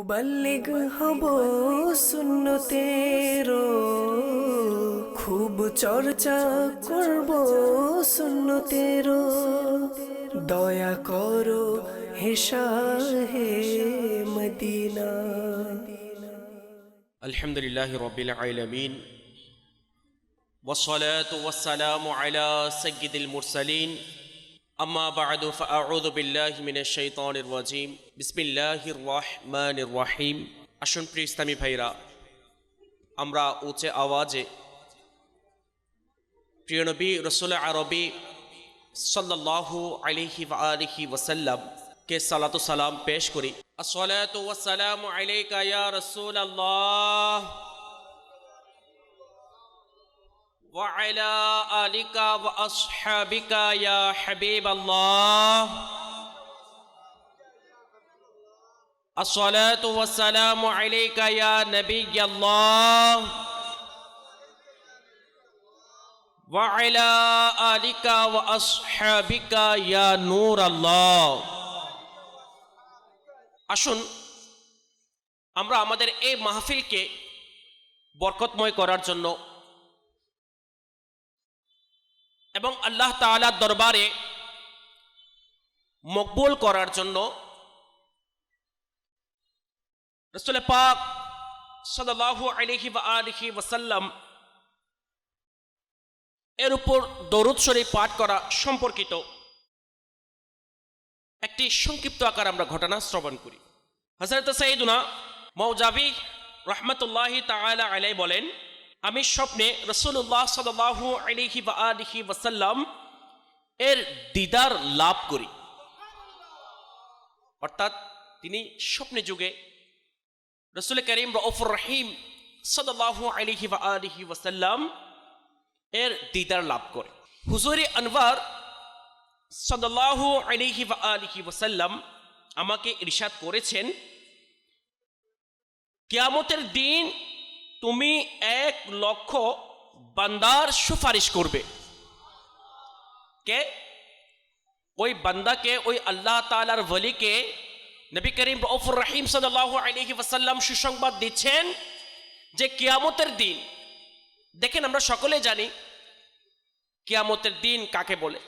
মুবাল্লিগ হব সুন্নতেরো খুব চর্চা করব সুন্নতেরো দয়া করো হেশাহে মদিনা الحمد لله رب العالمين والصلاة والسلام على سيد المرسلين أما بعد فأعوذ بالله من الشيطان الرجيم بسم الله الرحمن الرحيم আসুন প্রিয় ইসলামী ভাইরা আমরা উচ্চে আওয়াজে প্রিয় নবী রসুল আরবি সাল্লাল্লাহু আলাইহি ওয়া আলিহি ওয়াসাল্লাম কে সালাতু সালাম পেশ করি আসসালাতু ওয়াসসালামু আলাইকা ইয়া রাসূলুল্লাহ وعلى آلك وأصحابك يا حبيب الله الصلاة والسلام عليك يا نبي الله وعلى آلك وأصحابك يا نور الله আসুন আমরা আমাদের এই মাহফিলকে বরকতময় করার জন্য এবং আল্লাহ তাআলার দরবারে মকবুল করার জন্য রসুল পাক সাল্লাল্লাহু আলাইহি ওয়া আলিহি ওয়াসাল্লাম এর উপর দরুদ শরীফ পাঠ করা সম্পর্কিত একটি সংক্ষিপ্ত আকার আমরা ঘটনা শ্রবণ করি। হজরত সঈদুনা মৌজাবি রহমতুল্লাহি তাআলা আলাই বলেন আমি স্বপ্নে রসুল্লাহ সাল্লাহু আলিহি বা আলিহি ওয়াসাল্লাম এর দিদার লাভ করি। অর্থাৎ তিনি স্বপ্নে যুগে রসুল করিম রফুর রহিম সাল্লাহু আলিহি বা আলিহি ওয়াসাল্লাম এর দিদার লাভ করে। হুজুরি আনওয়ার সাল্লাহু আলিহি বা আলিহি ওয়াসাল্লাম আমাকে ইরশাদ করেছেন, কিয়ামতের দিন তুমি এক লক্ষ বান্দার সুপারিশ করবে। কে? ওই বান্দাকে, ওই আল্লাহ তালার বলিকে নবী করিম রফুর রহিম সাল্লাহ আলহি ওসাল্লাম সুসংবাদ দিচ্ছেন যে কিয়ামতের দিন, দেখেন আমরা সকলে জানি কিয়ামতের দিন কাকে বলে,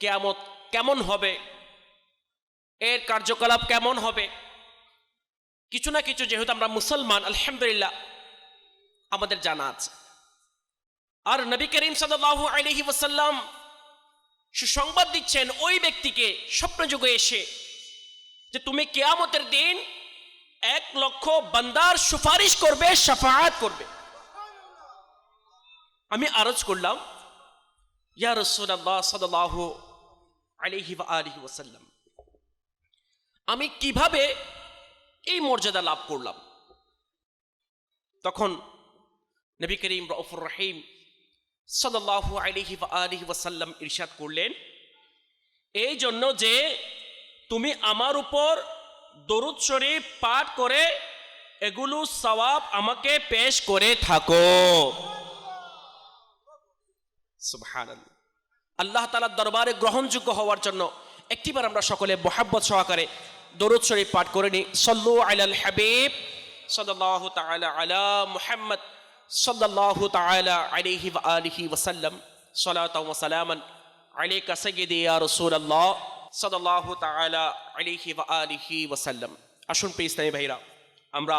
কিয়ামত কেমন হবে, এর কার্যকলাপ কেমন হবে। কিছু না কিছু, যেহেতু আমরা মুসলমান, আলহামদুলিল্লাহ আমাদের জানা আছে। আর নবী করিম সাল্লাল্লাহু আলাইহি ওয়াসাল্লাম সুসংবাদ দিচ্ছেন ওই ব্যক্তিকে স্বপ্নযুগে এসে যে তুমি কেয়ামতের দিন এক লক্ষ বান্দার সুপারিশ করবে সাফায়াত করবে। আমি আরজ করলাম আলিহি আমি কীভাবে এই মর্যাদা লাভ করলাম? তখন নবী করিম রফুর রহিম সাল্লাহু আলিহি আলিহি ওয়াসাল্লাম ইরশাদ করলেন এই জন্য যে তুমি আমার উপর দরুদ শরীফ পাঠ করে এগুলো সওয়াব আমাকে পেশ করে থাকো। আল্লাহ তালার দরবারে গ্রহণযোগ্য হওয়ার জন্য একটিবার আমরা সকলে মোহাব্বত সহকারে দরুদ শরীফ পাঠ করে নিই। সল্লু আলাল হাবিব সাল্লাল্লাহু তাআলা আলা মুহাম্মদ সাল্লাল্লাহু তাআলা আলাইহি ওয়া আলিহি ওয়া সাল্লাম সালাতাও ওয়া সালামান আলাইকা সাইয়্যিদি ইয়া রাসূলুল্লাহ, সাল্লাল্লাহু তাআলা আলাইহি ওয়া আলিহি ওয়া সাল্লাম আসুন প্রিয় ইসলামী ভাইরা, আমরা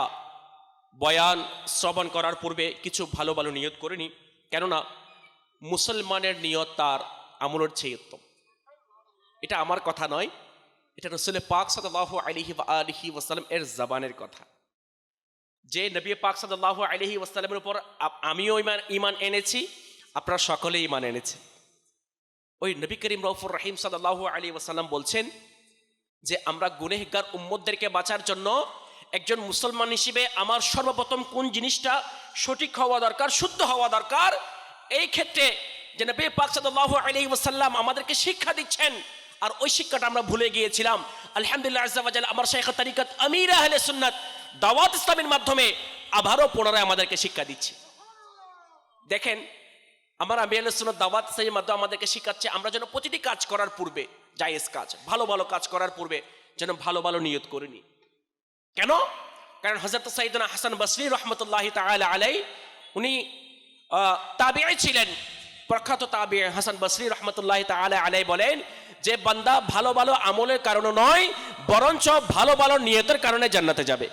বয়ান শ্রবণ করার পূর্বে কিছু ভালো ভালো নিয়ত করে নিই। কেননা মুসলমানের নিয়ত তার আমলের চেয়ে উত্তম। এটা আমার কথা নয়, এটা রসুল পাক সাল্লাহ আলিহি আলিহি ওয়াসাল্লাম এর জবানের কথা। যে নবী পাক সাল্লাহ আলহি ওয়াসাল্লামের উপর আমিও ইমান এনেছি, আপনারা সকলে ইমান এনেছে ওই নবী করিম রফুর রহিম সাল্লাহ আলী ওয়াসাল্লাম বলছেন যে, আমরা গুনেহগার উম্মদদেরকে বাঁচার জন্য একজন মুসলমান হিসেবে আমার সর্বপ্রথম কোন জিনিসটা সঠিক হওয়া দরকার, শুদ্ধ হওয়া দরকার? এই ক্ষেত্রে যে নবী পাক সাল্লাহ আলী ওয়াসাল্লাম আমাদেরকে শিক্ষা দিচ্ছেন, আর ওই শিক্ষাটা আমরা ভুলে গিয়েছিলাম। আলহামদুলিল্লাহ আমার শেখ তারিকাত আমির আহলে সুন্নাত দাওয়াত ইসলামের মাধ্যমে আবারও পুনরায় আমাদেরকে শিক্ষা দিচ্ছে। দেখেন, আমার আমি আলোচনার দাওয়াত সেই মাধ্যমে আমাদেরকে শিখাচ্ছে, আমরা যেন প্রতিটি কাজ করার পূর্বে, জায়েজ কাজ, ভালো ভালো কাজ করার পূর্বে যেন ভালো ভালো নিয়ত করে নিই। কেন? কারণ হজরত সাইদনা হাসান বসরি রহমতুল্লাহ তাআলা আলাই উনি তাবিআই ছিলেন। প্রখ্যাত তাবি হাসান বসরি রহমতুল্লাহ তাআলা আলাই বলেন যে, বান্দা ভালো ভালো আমলের কারণে নয়, বরঞ্চ ভালো ভালো নিয়তের কারণে জান্নাতে যাবে।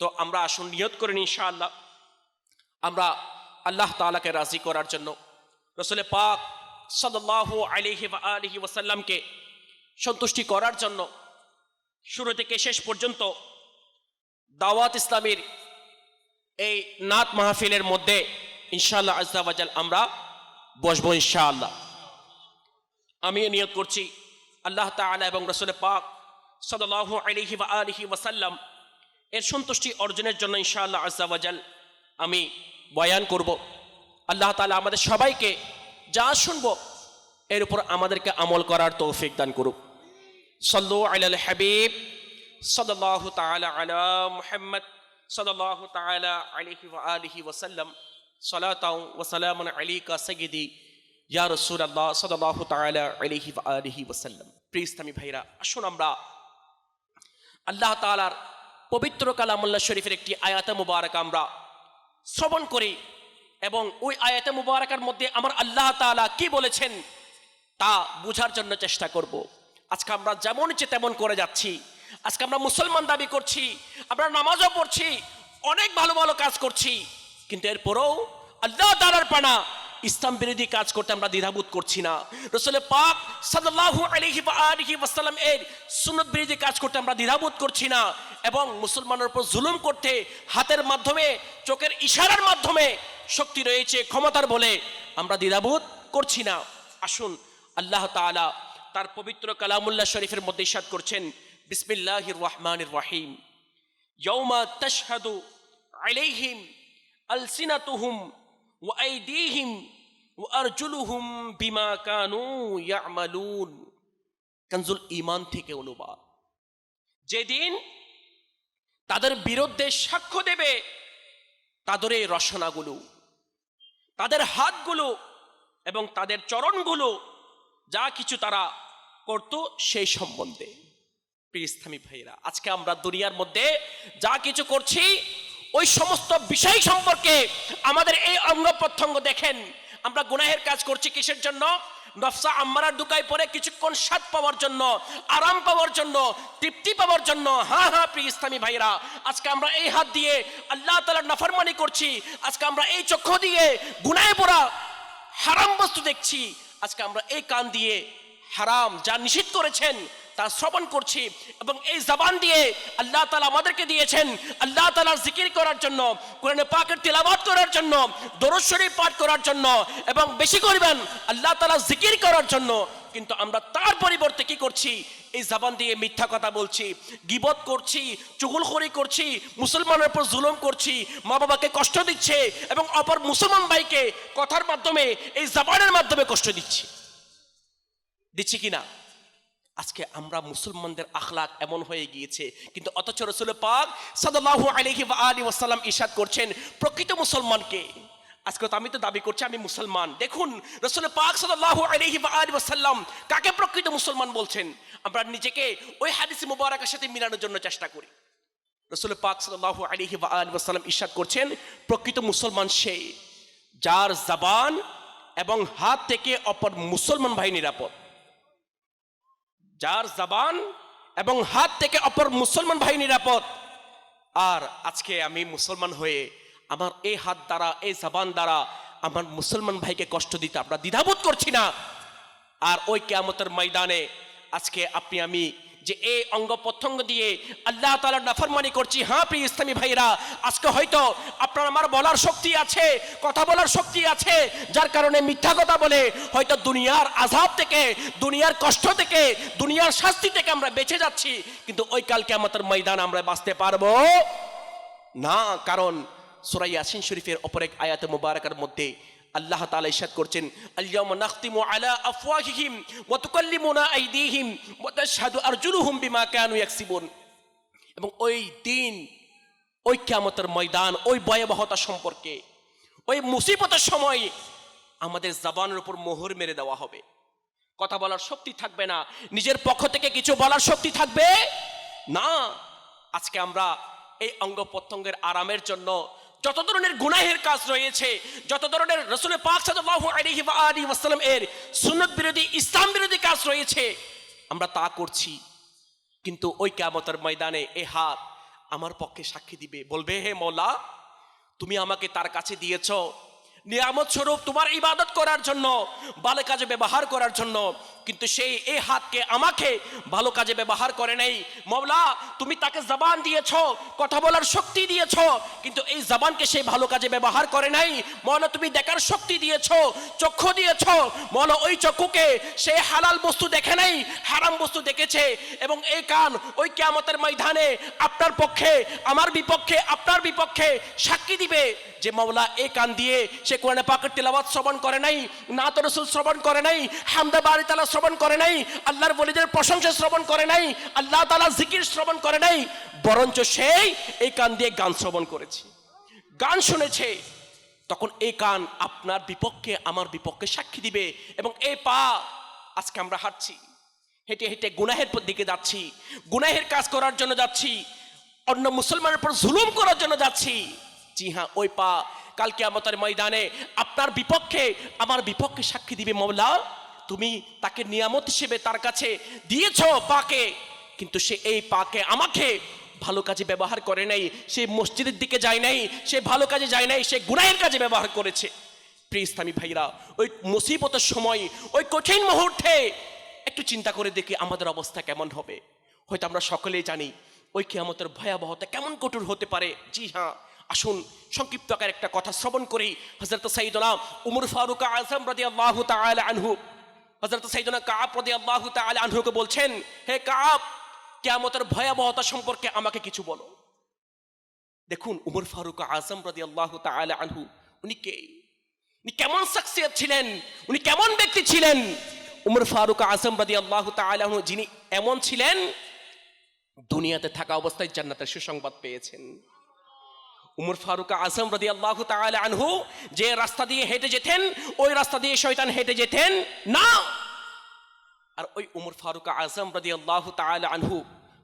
তো আমরা আসুন, নিয়ত করেন ইনশাআল্লাহ। আমরা আল্লাহ তাআলাকে রাজি করার জন্য। রসুল পাক সাল্লাল্লাহু আলাইহি ওয়া আলিহি ওয়াসাল্লামকে সন্তুষ্টি করার জন্য শুরু থেকে শেষ পর্যন্ত দাওয়াত ইসলামের এই নাত মাহফিলের মধ্যে ইনশাআল্লাহ আজাল আমরা বসবো ইনশাআল্লাহ। আমি নিয়ত করছি আল্লাহ তাআলা এবং রসুল পাক সাল্লাল্লাহু আলাইহি ওয়া আলিহি ওয়াসাল্লাম এর সন্তুষ্টি অর্জনের জন্য ইনশাআল্লাহ আজাল আমি বয়ান করব। আল্লাহ তাআলা আমাদের সবাইকে যা শুনব, এর উপর আমাদেরকে আমল করার তৌফিক দান করুক। সল্লু আলাল হাবিব, সাল্লাল্লাহু তাআলা আলা মুহাম্মদ আলাইহি ওয়া আলিহি ওয়া সাল্লাম। সালাতাও ওয়া সালামুন আলাইকা সাইয়্যিদি, ইয়া রাসূলুল্লাহ, সাল্লাল্লাহু তাআলা আলাইহি ওয়া আলিহি ওয়া সাল্লাম। প্রিয় ইসলামী ভাইরা, আসুন আমরা আল্লাহ তাআলার পবিত্র কালামুল্লাহ শরীফের একটি আয়াতে মুবারক আমরা শ্রবণ করি এবং ওই আয়াতে মুবারকার মধ্যে আমার আল্লাহ তাআলা কি বলেছেন তা বুঝার জন্য চেষ্টা করব। আজকে আমরা যেমন ইচ্ছে তেমন করে যাচ্ছি। আজকে আমরা মুসলমান দাবি করছি, আমরা নামাজও পড়ছি, অনেক ভালো ভালো কাজ করছি, কিন্তু এরপরেও আল্লাহ তালার পানা ইসলাম বিরোধী কাজ করতে আমরা দ্বিধাবোধ করছি না। রসুলের পাক ওয়া আলিহি ওয়াসাল্লাম এর সুন্নত বিরোধী কাজ করতে আমরা দ্বিধাবোধ করছি না এবং মুসলমানের উপর জুলুম করতে হাতের মাধ্যমে, চোখের ইশারার মাধ্যমে শক্তি রয়েছে ক্ষমতার বলে আমরা দ্বিধাবোধ করছি না। আসুন, আল্লাহ তাআলা তার পবিত্র কালামুল্লাহ শরীফের মধ্যে ইশাদ করছেন, বিসমিল্লাহির রহমানির রহিম। ইয়াউমা তাশহাদু আলাইহিম আলসিনাতুহুম ওয়া আইদিহিম ওয়া আরজুলুহুম বিমা কানু ইয়ামালুন কানজুল ঈমান থেকে অনুবাদ। যেদিন তাদের বিরুদ্ধে সাক্ষ্য দেবে, তাদের এই রসনাগুলো তাদের হাতগুলো এবং তাদের চরণগুলো, যা কিছু তারা করত সেই সম্বন্ধে। প্রিয় ইসলামী ভাইরা আজকে আমরা দুনিয়ার মধ্যে যা কিছু করছি ওই সমস্ত বিষয় সম্পর্কে আমাদের এই অঙ্গ প্রত্যঙ্গ দেখেন। আমরা গুনাহের কাজ করছি কিসের জন্য? নফসা আম্মারার দুকায় পরে কিছুক্ষণ স্বাদ পাওয়ার জন্য, আরাম পাওয়ার জন্য, তৃপ্তি পাওয়ার জন্য। হ্যাঁ হ্যাঁ প্রিয় ইসলামী ভাইরা আজকে আমরা এই হাত দিয়ে আল্লাহ তালার নাফরমানি করছি। আজকে আমরা এই চক্ষু দিয়ে গুনায় পড়া হারাম বস্তু দেখছি। আজকে আমরা এই কান দিয়ে হারাম যা নিষিদ্ধ করেছেন তা শ্রবণ করছি এবং এই জবান দিয়ে আল্লাহ তালা আমাদেরকে দিয়েছেন। আল্লাহ তালার জিকির করার জন্য, কোরআনে পাকের তিলাবাত করার জন্য দরজ শরীফ পাঠ করার জন্য এবং বেশি করবেন আল্লাহ তালা জিকির করার জন্য। কিন্তু আমরা তার পরিবর্তে কি করছি? এই জবান দিয়ে মিথ্যা কথা বলছি, গিবত করছি, চুগলখড়ি করছি, মুসলমানের উপর জুলুম করছি মা বাবাকে কষ্ট দিচ্ছে এবং অপর মুসলমান ভাইকে কথার মাধ্যমে, এই জবানের মাধ্যমে কষ্ট দিচ্ছি। দিচ্ছি কিনা আজকে আমরা মুসলমানদের আখলাক এমন হয়ে গিয়েছে, কিন্তু অথচ রসুল পাক সাল্লাল্লাহু আলাইহি ওয়া আলিহি ওয়াসাল্লাম ইরশাদ করছেন, প্রকৃত মুসলমানকে। আজকে তো আমি তো দাবি করছি, আমি মুসলমান। দেখুন, রসুল পাক সাল্লাল্লাহু আলাইহি ওয়া আলিহি ওয়াসাল্লাম কাকে প্রকৃত মুসলমান বলছেন? আমরা নিজেকে ওই হাদিস মুবারকের সাথে মিলানোর জন্য চেষ্টা করি। রসুল পাক সাল্লাল্লাহু আলাইহি ওয়া আলিহি ওয়াসাল্লাম ইরশাদ করছেন, প্রকৃত মুসলমান সে, যার জবান এবং হাত থেকে অপর মুসলমান ভাই নিরাপদ। যার জবান এবং হাত থেকে অপর মুসলমান ভাই নিরাপদ। আর আজকে আমি মুসলমান হয়ে আমার এই হাত দ্বারা, এই জবান দ্বারা আমার মুসলমান ভাইকে কষ্ট দিতে আমরা দ্বিধাবোধ করছি না। আর ওই কেয়ামতের ময়দানে আজকে আপনি আমি যে এই অঙ্গ প্রত্যঙ্গ দিয়ে আল্লাহ তালার নাফরমানি করছি। হ্যাঁ প্রিয় ইসলামী ভাইরা আজকে হয়তো আপনার আমার বলার শক্তি আছে, কথা বলার শক্তি আছে, যার কারণে মিথ্যা কথা বলে হয়তো দুনিয়ার আজাব থেকে, দুনিয়ার কষ্ট থেকে, দুনিয়ার শাস্তি থেকে আমরা বেঁচে যাচ্ছি, কিন্তু ওই কালকে আমাদের ময়দান আমরা বাঁচতে পারব না, কারণ সুরাই ইয়াসিন শরীফের অপর এক আয়াতে মুবারকার মধ্যে আল্লাহ তাআলা ইরশাদ করছেন বিমা এবং ওই দিন, ওই কিয়ামতের ময়দান, ওই ভয়াবহতা সম্পর্কে, ওই মুসিবতের সময় আমাদের জবানের উপর মোহর মেরে দেওয়া হবে। কথা বলার শক্তি থাকবে না, নিজের পক্ষ থেকে কিছু বলার শক্তি থাকবে না। আজকে আমরা এই অঙ্গ প্রত্যঙ্গের আরামের জন্য যত ধরনের গুনাহের কাজ রয়েছে, যত ধরনের রসুল পাক ওয়া আলিহি ওয়াসাল্লাম এর সুন্নত বিরোধী, ইসলাম বিরোধী কাজ রয়েছে, আমরা তা করছি। কিন্তু ওই কিয়ামতের ময়দানে এ হাত আমার পক্ষে সাক্ষী দিবে। বলবে, হে মৌলা তুমি আমাকে তার কাছে দিয়েছ। নিয়ামত স্বরূপ তোমার ইবাদত করার জন্য ভালো কাজে ব্যবহার করার জন্য কিন্তু সেই এই হাতকে আমাকে ভালো কাজে ব্যবহার করে নেই। মৌলা তুমি তাকে জবান দিয়েছ, কথা বলার শক্তি দিয়েছ, কিন্তু এই জবানকে সে ভালো কাজে ব্যবহার করে নাই। মৌলা তুমি দেখার শক্তি দিয়েছ, চক্ষু দিয়েছ। মৌলা ওই চক্ষুকে সে হালাল বস্তু দেখে নাই, হারাম বস্তু দেখেছে এবং এই কান ওই কিয়ামতের ময়দানে আপনার পক্ষে, আমার বিপক্ষে, আপনার বিপক্ষে সাক্ষী দিবে যে মাওলা এই কান দিয়ে সে কোরআনে পাকের তেলাওয়াত শ্রবণ করে নাই না তো রসুল শ্রবণ করে নাই, হামদা বাড়ি তালা শ্রবণ করে নাই, আল্লাহর বলিদের প্রশংসা শ্রবণ করে নাই, আল্লাহ তালা জিকির শ্রবণ করে নাই, বরঞ্চ সেই এই কান দিয়ে গান শ্রবণ করেছে। গান শুনেছে, তখন এই কান আপনার বিপক্ষে আমার বিপক্ষে সাক্ষী দিবে এবং এই পা, আজকে আমরা হাঁটছি। হেঁটে হেঁটে গুনাহের দিকে যাচ্ছি, গুনাহের কাজ করার জন্য যাচ্ছি, অন্য মুসলমানের উপর জুলুম করার জন্য যাচ্ছি। জি হ্যাঁ ওই পা কালকে আমাদের ময়দানে আপনার বিপক্ষে, আমার বিপক্ষে সাক্ষী দিবে মৌলা তুমি তাকে নিয়ামত হিসেবে তার কাছে দিয়েছ পাকে, কিন্তু সে এই পাকে আমাকে ভালো কাজে ব্যবহার করে নাই, সে মসজিদের দিকে যায় নাই, সে ভালো কাজে যায় নাই, সে গুনাহের কাজে ব্যবহার করেছে। প্রিয় ইসলামী ভাইরা, ওই মুসিবতের সময়, ওই কঠিন মুহূর্তে একটু চিন্তা করে দেখি আমাদের অবস্থা কেমন হবে। হয়তো আমরা সকলেই জানি, ওই কিয়ামতের ভয়াবহতা কেমন কঠোর হতে পারে। জি হ্যাঁ আসুন, সংক্ষিপ্ত আকার একটা কথা শ্রবণ করি। হজরত সাইদনা উমর ফারুক আজম রাদি আল্লাহ আনহু হজরত সাইদনা কাপ রাদি আল্লাহ আনহুকে বলছেন, হে কাপ কিয়ামতের ভয়াবহতা সম্পর্কে আমাকে কিছু বলো। দেখুন, উমর ফারুক আজম রাদি আল্লাহ আনহু, উনি কে? উনি কেমন সাকসিয়ত ছিলেন? উনি কেমন ব্যক্তি ছিলেন? উমর ফারুক আজম রাদি আল্লাহ আনহু যিনি এমন ছিলেন, দুনিয়াতে থাকা অবস্থায় জান্নাতের সুসংবাদ পেয়েছেন। উমর ফারুক আজম রাদি আল্লাহ আনহু যে রাস্তা দিয়ে হেঁটে যেতেন, ওই রাস্তা দিয়ে শয়তান হেঁটে যেতেন, না। আর ওই উমর ফারুক আজম রাদি আল্লাহ আনহু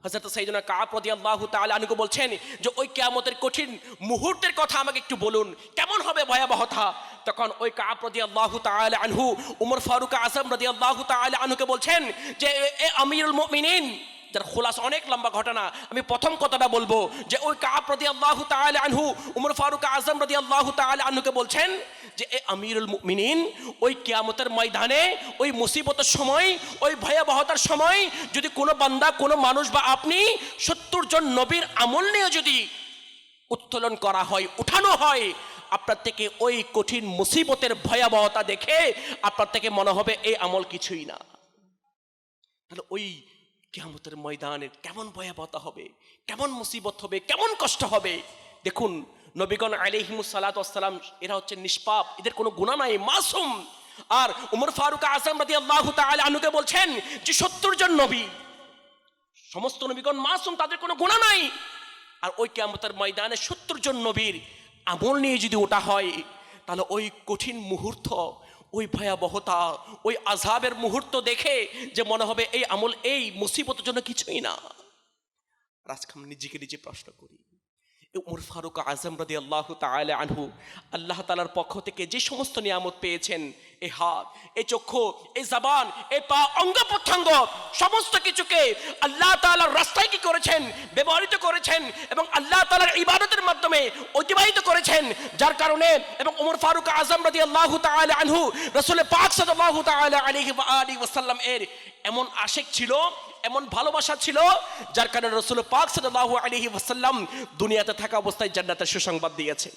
হজরত সাইদুনা কাপ রাদি আল্লাহ আনহু বলছেন যে, ওই কেয়ামতের কঠিন মুহূর্তের কথা আমাকে একটু বলুন, কেমন হবে ভয়াবহতা? তখন ওই কাপ রাদি আল্লাহ আনহু উমর ফারুক আজম রাদি আল্লাহ আনহুকে বলছেন যে এ, আমিরুল মুমিনিন যার খোলাস অনেক লম্বা ঘটনা, আমি প্রথম কথাটা বলব যে ওই কাপ রদি আল্লাহ আনহু, উমর ফারুক আজম রদি আল্লাহ আনহুকে বলছেন যে, এ আমিরুল মুমিনিন, ওই কিয়ামতের ময়দানে, ওই মুসিবতের সময়, ওই ভয়াবহতার সময়, যদি কোনো বান্দা, কোনো মানুষ বা আপনি সত্তর জন নবীর আমল নিয়ে যদি উত্তোলন করা হয়, উঠানো হয়, আপনার থেকে ওই কঠিন মুসিবতের ভয়াবহতা দেখে আপনার থেকে মনে হবে এই আমল কিছুই না। তাহলে ওই কেয়ামতের ময়দানের কেমন ভয়াবহতা হবে, কেমন মুসিবত হবে, কেমন কষ্ট হবে। দেখুন, নবীগণ আলিহিমুসালাতাম এরা হচ্ছে নিষ্পাপ, এদের কোনো গুণা নাই, মাসুম। আর উমর ফারুক আজম রাদি আল্লাহ আনুকে বলছেন যে, সত্তর জন নবী, সমস্ত নবীগণ মাসুম, তাদের কোনো গুণা নাই। আর ওই কেয়ামতের ময়দানে সত্তর জন নবীর আমল নিয়ে যদি ওটা হয়, তাহলে ওই কঠিন মুহূর্ত ওই ভয়াবহতা, ওই আজহাবের মুহূর্ত দেখে যে মনে হবে, এই আমল, এই মুসিবতের জন্য কিছুই না। আজকে আমি নিজেকে নিজে প্রশ্ন করি। উমর ফারুক আজম রাদি আল্লাহ তাআলা আনহু, আল্লাহ তালার পক্ষ থেকে যে সমস্ত নিয়ামত পেয়েছেন, এ হাত, এ চক্ষু, এ জবান এই পা, অঙ্গ প্রত্যঙ্গ, সমস্ত কিছুকে আল্লাহ তালার রাস্তায় কি করেছেন? ব্যবহৃত করেছেন এবং আল্লাহ তালার ইবাদতের মাধ্যমে অতিবাহিত করেছেন। যার কারণে এবং উমর ফারুক আজম রাদি আল্লাহ তাআলা আনহু, রসুল পাক সাল্লাল্লাহু তাআলা আলাইহি ওয়া আলিহি ওয়াসাল্লাম এর এমন আশেক ছিল এমন ভালোবাসা ছিল যার কারণে রসুল পাক সাল্লাল্লাহু আলাইহি ওয়াসাল্লাম দুনিয়াতে থাকা অবস্থায় জান্নাতের সুসংবাদ দিয়েছেন।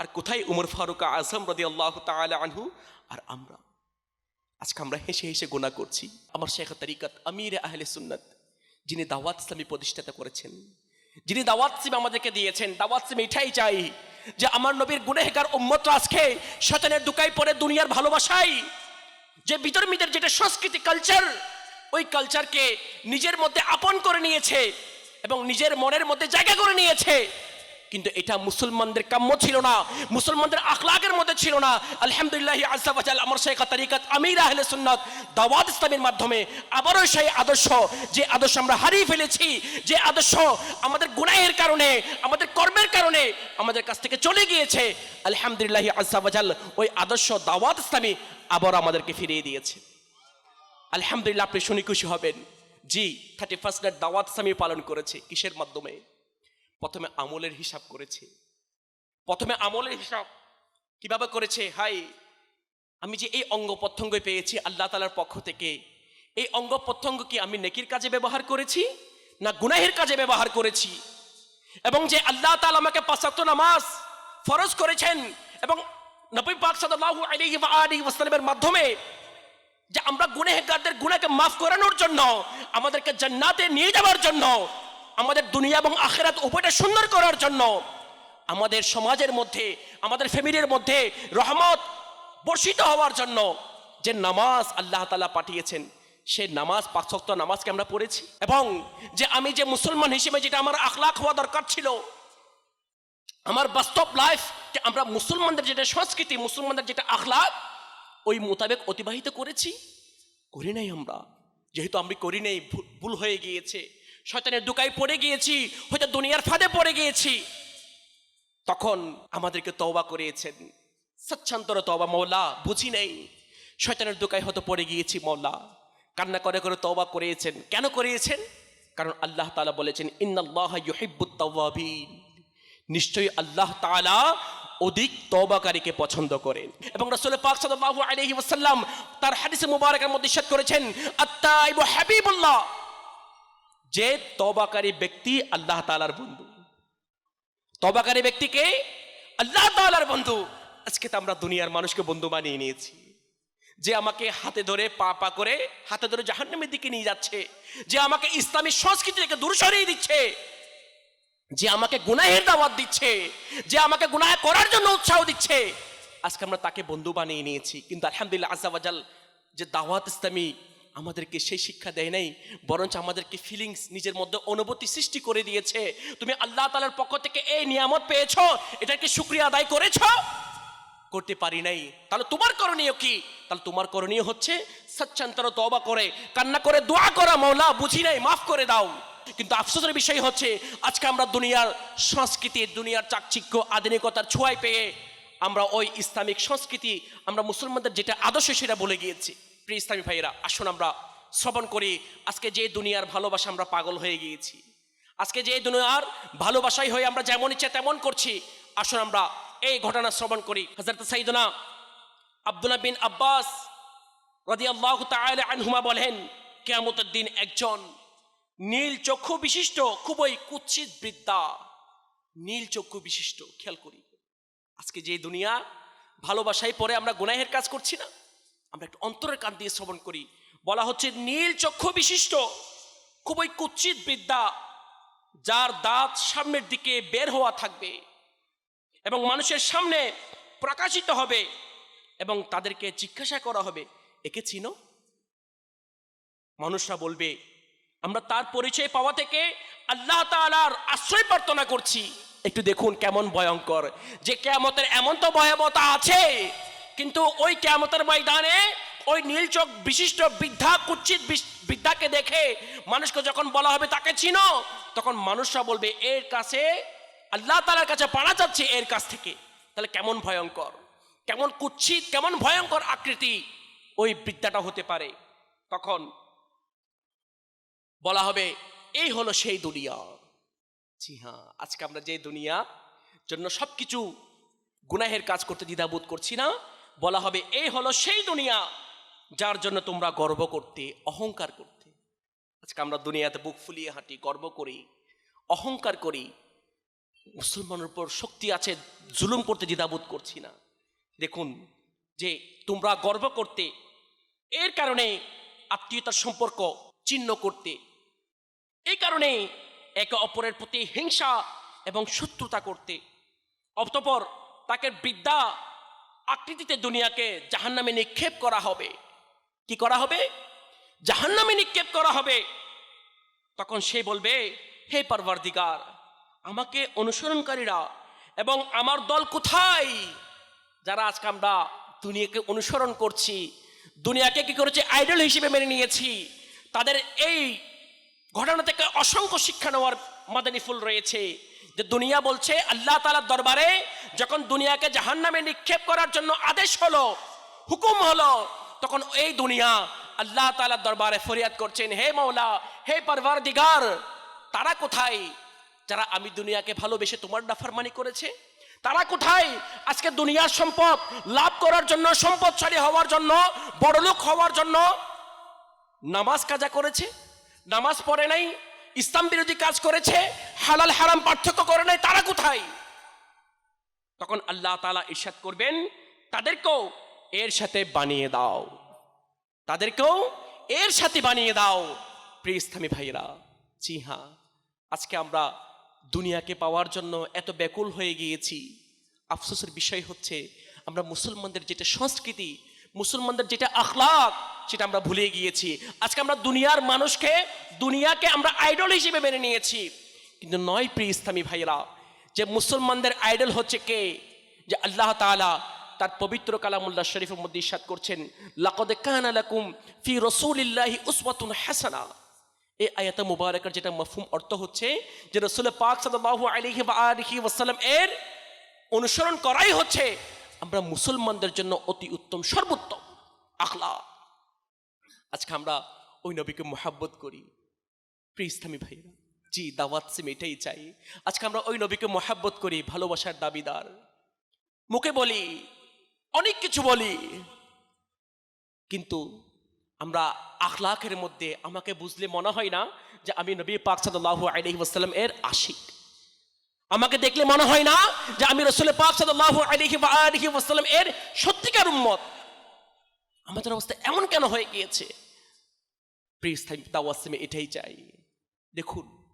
আর কোথায় উমর ফারুক আজম রদি আল্লাহ আনহু? আর আমরা। আজকে আমরা হেসে হেসে গোনা করছি। আমার শেখ তরিকত আমির আহলে সুন্নত, যিনি দাওয়াত ইসলামী প্রতিষ্ঠাতা করেছেন, যিনি দাওয়াত সিম আমাদেরকে দিয়েছেন, দাওয়াত সিম এটাই চাই যে আমার নবীর গুনেহগার উম্মত আজকে শয়তানের দুকাই পরে দুনিয়ার ভালোবাসাই যে বিতর্মীদের যেটা সংস্কৃতি কালচার ওই কালচারকে নিজের মধ্যে আপন করে নিয়েছে এবং নিজের মনের মধ্যে জায়গা করে নিয়েছে। কিন্তু এটা মুসলমানদের কাম্য ছিল না, মুসলমানদের আখলাকের মধ্যে ছিল না। আলহামদুলিল্লাহ আজাল আমার শেখ তারিকাত আমির আহলে সুন্নাত দাওয়াত ইসলামের মাধ্যমে আবারও সেই আদর্শ, যে আদর্শ আমরা হারিয়ে ফেলেছি, যে আদর্শ আমাদের গুনাহের কারণে, আমাদের কর্মের কারণে আমাদের কাছ থেকে চলে গিয়েছে। আলহামদুলিল্লাহ আজাল ওই আদর্শ দাওয়াত ইসলামী আবার আমাদেরকে ফিরিয়ে দিয়েছে। আলহামদুলিল্লাহ, আপনি শুনে খুশি হবেন। জি থার্টি ফার্স্ট নাইট দাওয়াত ইসলামী পালন করেছে কিসের মাধ্যমে? প্রথমে আমলের হিসাব করেছে। প্রথমে আমলের হিসাব কীভাবে করেছে? হাই, আমি যে এই অঙ্গ প্রত্যঙ্গ পেয়েছি আল্লাহ তালার পক্ষ থেকে, এই অঙ্গ প্রত্যঙ্গ কি আমি নেকির কাজে ব্যবহার করেছি না গুনাহের কাজে ব্যবহার করেছি? এবং যে আল্লাহ তালা আমাকে পাঁচাত্ত নামাজ ফরজ করেছেন এবং নবী পাক সাল্লাল্লাহু আলাইহি ওয়া আলিহি ওয়াসাল্লামের মাধ্যমে যে আমরা গুনেহগারদের গুণাকে মাফ করানোর জন্য, আমাদেরকে জান্নাতে নিয়ে যাওয়ার জন্য, আমাদের দুনিয়া এবং আখেরাত উভয়টা সুন্দর করার জন্য, আমাদের সমাজের মধ্যে, আমাদের ফ্যামিলির মধ্যে রহমত বর্ষিত হওয়ার জন্য যে নামাজ আল্লাহ তালা পাঠিয়েছেন, সে নামাজ পাঁচক্ত নামাজকে আমরা পড়েছি। এবং যে আমি যে মুসলমান হিসেবে যেটা আমার আখলাখ হওয়া দরকার ছিল, আমার বাস্তব লাইফ যে আমরা মুসলমানদের যেটা সংস্কৃতি, মুসলমানদের যেটা আখলাক ওই মোতাবেক অতিবাহিত করেছি? করি নাই আমরা। যেহেতু আমি করি নাই ভুল- হয়ে গিয়েছে। শয়তানের দুকায় পড়ে গিয়েছি, হয়তো দুনিয়ার ফাঁদে পড়ে গিয়েছি। তখন আমাদেরকে তওবা করিয়েছেন। সচ্ছান্তর তওবা মৌলা বুঝি নেই। শয়তানের দোকায় হয়তো পড়ে গিয়েছি মৌলা কান্না করে করে তওবা করিয়েছেন। কেন করিয়েছেন? কারণ আল্লাহ তাআলা বলেছেন, ইন্নাল্লাহ ইউহিব্বুত নিশ্চয়ই আল্লাহ তাআলা অধিক তওবাকারীকে পছন্দ করেন এবং রাসূল পাক সাল্লাল্লাহু আলাইহি ওয়াসাল্লাম তার হাদিসে মুবারকের মধ্যে ইরশাদ করেছেন, আত্তাইবু হাবিবুল্লাহ। যে তবাকারী ব্যক্তি আল্লাহ তাআলার বন্ধু। তবাকারী ব্যক্তিকে আল্লাহ তাআলার বন্ধু। আজকে তো আমরা দুনিয়ার মানুষকে বন্ধু বানিয়ে নিয়েছি। যে আমাকে হাতে ধরে পা পা করে হাতে ধরে জাহান্নামের দিকে নিয়ে যাচ্ছে। যে আমাকে ইসলামী সংস্কৃতি থেকে দূর সরিয়ে দিচ্ছে। যে আমাকে গুনাহের দাওয়াত দিচ্ছে, যে আমাকে গুনাহ করার জন্য উৎসাহ দিচ্ছে। আজকে আমরা তাকে বন্ধু বানিয়ে নিয়েছি, কিন্তু আলহামদুলিল্লাহ আজাবাজাল যে দাওয়াত ইসলামী আমাদেরকে সেই শিক্ষা দেয় নাই, বরঞ্চ আমাদেরকে ফিলিংস নিজের মধ্যে অনুভূতি সৃষ্টি করে দিয়েছে। তুমি আল্লাহ তালার পক্ষ থেকে এই নিয়ামত পেয়েছ এটাকে শুক্রিয়া আদায় করেছ? করতে পারি নাই। তাহলে তোমার করণীয় কি? তাহলে তোমার করণীয় হচ্ছে সচ্ছান্তর তবা করে, কান্না করে দোয়া করা মৌলা বুঝি নাই, মাফ করে দাও। কিন্তু আফসোসের বিষয় হচ্ছে, আজকে আমরা দুনিয়ার সংস্কৃতি, দুনিয়ার চাকচিক্য, আধুনিকতার ছোঁয়ায় পেয়ে আমরা ওই ইসলামিক সংস্কৃতি, আমরা মুসলমানদের যেটা আদর্শ সেটা বলে গিয়েছি। প্রিয় ইসলামী ভাইয়েরা, আসুন আমরা শ্রবণ করি, আজকে যে দুনিয়ার ভালোবাসা আমরা পাগল হয়ে গিয়েছি। আজকে যে দুনিয়ার ভালোবাসাই হয়ে আমরা যেমন ইচ্ছে তেমন করছি, আসুন আমরা এই ঘটনা শ্রবণ করি। হজরত সাইদনা আব্দুল্লাহ বিন আব্বাস রাদি আল্লাহ আনহুমা বলেন, কেয়ামতের একজন নীল চক্ষু বিশিষ্ট, খুবই কুৎসিত বৃদ্ধা। নীল চক্ষু বিশিষ্ট, খেয়াল করি। আজকে যে দুনিয়া, ভালোবাসায় পরে আমরা গুনাহের কাজ করছি না। আমরা একটু অন্তরের কান দিয়ে শ্রবণ করি। বলা হচ্ছে নীল চক্ষু বিশিষ্ট, খুবই কুৎসিত বিদ্যা যার দাঁত সামনের দিকে বের হওয়া থাকবে এবং মানুষের সামনে প্রকাশিত হবে এবং তাদেরকে জিজ্ঞাসা করা হবে, একে চিনো? মানুষরা বলবে আমরা তার পরিচয় পাওয়া থেকে আল্লাহ তাআলার আশ্রয় প্রার্থনা করছি। একটু দেখুন কেমন ভয়ঙ্কর। যে কেয়ামতের এমন তো ভয়াবহতা আছে, কিন্তু ওই কেয়ামতের ময়দানে ওই নীলচোখ বিশিষ্ট বৃদ্ধা, কুচ্ছিত বৃদ্ধাকে দেখে মানুষকে যখন বলা হবে তাকে চিনো, তখন মানুষরা বলবে, এর কাছে আল্লাহ তালার কাছে পানা যাচ্ছে এর কাছ থেকে। তাহলে কেমন ভয়ঙ্কর, কেমন কুচ্ছিত, কেমন ভয়ঙ্কর আকৃতি ওই বৃদ্ধাটা হতে পারে। তখন বলা হবে, এই হলো সেই দুনিয়া। জি হ্যাঁ আজকে আমরা যে দুনিয়া জন্য সবকিছু গুনাহের কাজ করতে দ্বিধাবোধ করছি না। বলা হবে, এই হলো সেই দুনিয়া যার জন্য তোমরা গর্ব করতে, অহংকার করতে। আজকে আমরা দুনিয়াতে বুক ফুলিয়ে হাঁটি, গর্ব করি, অহংকার করি। মুসলমানের উপর শক্তি আছে, জুলুম করতে দ্বিধাবোধ করছি না। দেখুন যে তোমরা গর্ব করতে, এর কারণে আত্মীয়তার সম্পর্ক চিহ্ন করতে এই কারণে একে অপরের প্রতি হিংসা এবং শত্রুতা করতে, অতপর তাকে বৃদ্ধা আকৃতিতে দুনিয়াকে জাহান্নামে নিক্ষেপ করা হবে। কি করা হবে? জাহান্নামে নিক্ষেপ করা হবে। তখন সে বলবে, হে পারওয়ারদিগার আমাকে অনুসরণকারীরা এবং আমার দল কোথায়? যারা আজকে আমরা দুনিয়াকে অনুসরণ করছি, দুনিয়াকে কি করেছে? আইডল হিসেবে মেনে নিয়েছি। তাদের এই ঘটনা থেকে অসংখ্য শিক্ষা নেওয়ার মাদানী ফুল রয়েছে যে দুনিয়া বলছে, আল্লাহ তালার দরবারে যখন দুনিয়াকে জাহান্নামে নিক্ষেপ করার জন্য আদেশ হলো, হুকুম হলো, তখন এই দুনিয়া আল্লাহ তালার দরবারে ফরিয়াদ করছেন, হে মৌলা হে পারবার দিগার তারা কোথায়? যারা আমি দুনিয়াকে ভালোবেসে তোমার নাফরমানি করেছে? তারা কোথায়? আজকে দুনিয়ার সম্পদ লাভ করার জন্য, সম্পদশালী হওয়ার জন্য, বড়লোক হওয়ার জন্য নামাজ কাজা করেছে? নামাজ পড়ে নাই, ইসলাম বিরোধী কাজ করেছে, হালাল, হারাম পার্থক্য করে নাই, তারা কোথায়? তখন আল্লাহ তালা ইরশাদ করবেন, তাদেরকেও এর সাথে বানিয়ে দাও। তাদেরকেও এর সাথে বানিয়ে দাও, প্রিয় ইসলামী ভাইরা জি হ্যাঁ আজকে আমরা দুনিয়াকে পাওয়ার জন্য এত ব্যাকুল হয়ে গিয়েছি। আফসোসের বিষয় হচ্ছে, আমরা মুসলমানদের যেটা সংস্কৃতি মুসলমানদের যেটা আখলাক, সেটা আমরা ভুলে গিয়েছি। আজকে আমরা দুনিয়ার মানুষকে, দুনিয়াকে আমরা আইডল হিসেবে মেনে নিয়েছি। কিন্তু নয় প্রিয় ইসলামী ভাইরা যে মুসলমানদের আইডল হচ্ছে কে? যে আল্লাহ তাআলা তার পবিত্র কালামুল্লাহ শরীফের মধ্যে ইরশাদ করছেন, লাকদে কানা লাকুম ফি রাসূলিল্লাহি উসওয়াতুন হাসানা। এই আয়াতে মুবারকের যেটা মফহুম অর্থ হচ্ছে যে রসুল পাক সাল্লাল্লাহু আলাইহি ওয়া আলিহি ওয়াসাল্লাম এর অনুসরণ করাই হচ্ছে। আমরা মুসলমানদের জন্য অতি উত্তম, সর্বোত্তম আখলা আজকে আমরা ওই নবীকে মোহাব্বত করি। প্রিয় ভাইরা জি, দাওয়াত সিম এটাই চাই। আজকে আমরা ওই নবীকে মোহাব্বত করি, ভালোবাসার দাবিদার। মুখে বলি, অনেক কিছু বলি, কিন্তু আমরা আখলাখের মধ্যে আমাকে বুঝলে মনে হয় না যে আমি নবী পাক সাল্লাল্লাহু আলাইহি ওয়াসাল্লাম এর আশিক। আমাকে দেখলে মনে হয় না যে আমি রসুল পাক ওয়াসাল্লাম এর সত্যিকার উম্মত। আমাদের অবস্থা এমন কেন হয়ে গিয়েছে? এটাই চাই। দেখুন,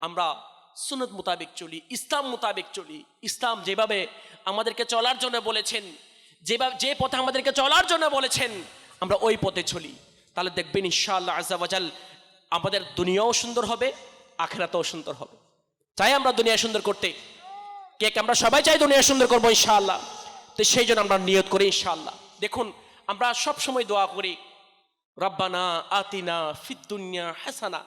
আমরা সুনত মোতাবেক চলি, ইসলাম মোতাবেক চলি। ইসলাম যেভাবে আমাদেরকে চলার জন্য বলেছেন, যেভাবে, যে পথে আমাদেরকে চলার জন্য বলেছেন, আমরা ওই পথে চলি। তাহলে দেখবেন ইনশাআল্লাহ আজাবাজাল আমাদের দুনিয়াও সুন্দর হবে, আখেরাতেও সুন্দর হবে। চাই আমরা দুনিয়া সুন্দর করতে। কে আমরা সবাই চাই দুনিয়া সুন্দর করব ইনশাআল্লাহ। তো সেই জন্য আমরা নিয়ত করি ইনশাআল্লাহ। দেখুন, আমরা সব সময় দোয়া করি, রব্বানা আতিনা ফিদ্দুনিয়া হাসানা।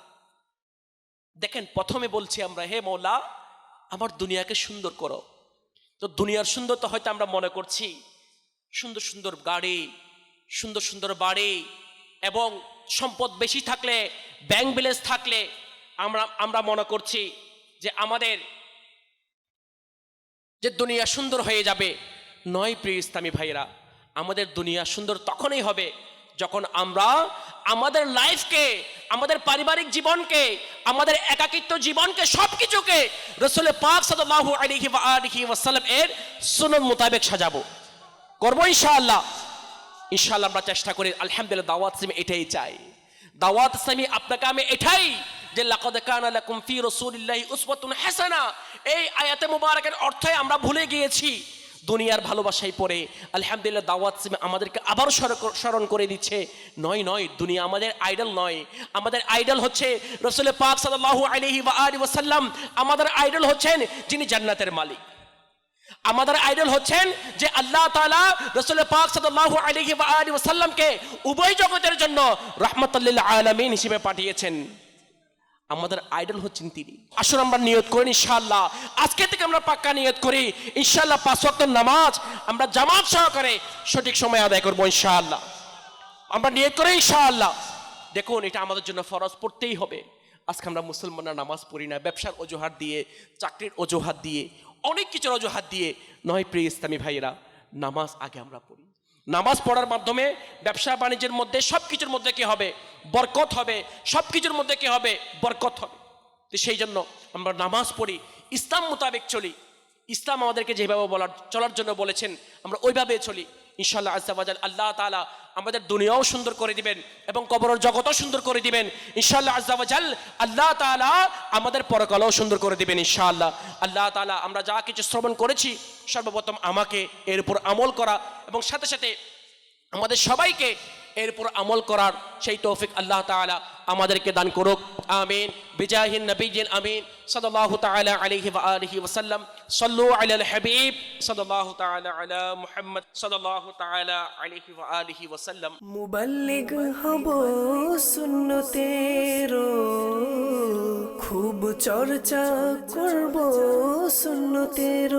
দেখেন, প্রথমে বলছি আমরা, হে মৌলা, আমার দুনিয়াকে সুন্দর করো। তো দুনিয়ার সুন্দর তো হয়তো আমরা মনে করছি, সুন্দর সুন্দর গাড়ি, সুন্দর সুন্দর বাড়ি এবং সম্পদ বেশি থাকলে, ব্যাংক ব্যালেন্স থাকলে আমরা আমরা মনে করছি যে আমাদের যে দুনিয়া সুন্দর হয়ে যাবে। নয় প্রিয় ইসলামী ভাইরা আমাদের দুনিয়া সুন্দর তখনই হবে যখন আমরা আমাদের লাইফকে, আমাদের পারিবারিক জীবনকে, আমাদের একাকিত্ব জীবনকে সব কিছুকে রসুল পাক আলাইহি ওয়া আলিহি ওয়াসাল্লাম এর সুন্নত মোতাবেক সাজাবো। করব ইনশাআল্লাহ। ইনশাআল্লাহ আমরা চেষ্টা করি, আলহামদুলিল্লাহ, দাওয়াত এটাই চাই। দাওয়াত আপনাকে আমি এটাই যে লাকাদ কানা লাকুম ফি রাসূলিল্লাহি উসওয়াতুন হাসানা। এই আয়াতে মুবারকের অর্থে আমরা ভুলে গিয়েছি। দুনিয়ার ভালোবাসাই পড়ে, আলহামদুলিল্লাহ দাওয়াত আমাদেরকে আবারও স্মরণ করে দিচ্ছে। নয় নয়, দুনিয়া আমাদের আইডল নয়। আমাদের আইডল হচ্ছে রসুল পাক সাল্লাল্লাহু আলাইহি ওয়া আলিহি ওয়াসাল্লাম। আমাদের আইডল হচ্ছেন যিনি জান্নাতের মালিক। আমাদের আইডল হচ্ছেন যে আল্লাহ তাআলা রসুল পাক সাল্লাল্লাহু আলাইহি ওয়া আলিহি ওয়াসাল্লামকে উভয় জগতের জন্য রাহমাতুল্লিল আলামিন হিসেবে পাঠিয়েছেন। আমাদের আইডল হচ্ছেন তিনি। আসুন আমরা নিয়ত করি ইনশাল্লাহ আজকে থেকে আমরা পাক্কা নিয়ত করি। ইনশাল্লাহ পাঁচ ওয়াক্ত নামাজ আমরা জামাত সহকারে সঠিক সময় আদায় করব, ইনশাআল্লাহ। আমরা নিয়ত করি, ইনশাআল্লাহ। দেখুন, এটা আমাদের জন্য ফরজ, পড়তেই হবে। আজকে আমরা মুসলমানরা নামাজ পড়ি না, ব্যবসার অজুহাত দিয়ে, চাকরির অজুহাত দিয়ে, অনেক কিছুর অজুহাত দিয়ে। নয় প্রিয় ইসলামী ভাইয়েরা, নামাজ আগে আমরা পড়ি। নামাজ পড়ার মাধ্যমে, ব্যবসা বাণিজ্যের মধ্যে সব কিছুর মধ্যে কি হবে? বরকত হবে। সব কিছুর মধ্যে কি হবে? বরকত হবে। তো সেই জন্য আমরা নামাজ পড়ি, ইসলাম মোতাবেক চলি। ইসলাম আমাদেরকে যেভাবে বলার চলার জন্য বলেছেন, আমরা ওইভাবে চলি। ইনশাল্লাহ আজাল আল্লাহ তালা আমাদের দুনিয়াও সুন্দর করে দিবেন এবং কবরের জগতও সুন্দর করে দিবেন। ইনশাল্লাহ আজাল আল্লাহ তালা আমাদের পরকালও সুন্দর করে দিবেন ইনশাআল্লাহ। আল্লাহ তালা আমরা যা কিছু শ্রবণ করেছি, সর্বপ্রথম আমাকে এর উপর আমল করা এবং সাথে সাথে আমাদের সবাইকে এরপর আমল করার সেই তৌফিক আল্লাহ তাআলা আমাদেরকে দান করুক। আমিন। বিজাহিন নবীজিন আমিন। ওয়া আলিহি ওয়া সাল্লাম সাল্লু আলাল হাবিব। আলা মুহাম্মদ। ওয়া আলিহি ওয়া সাল্লাম মুবাল্লিগ হব সুন্নতের। খুব চর্চা করব সুন্নতের।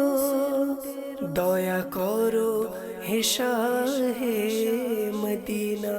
দয়া করো ہے شاہ مدینہ۔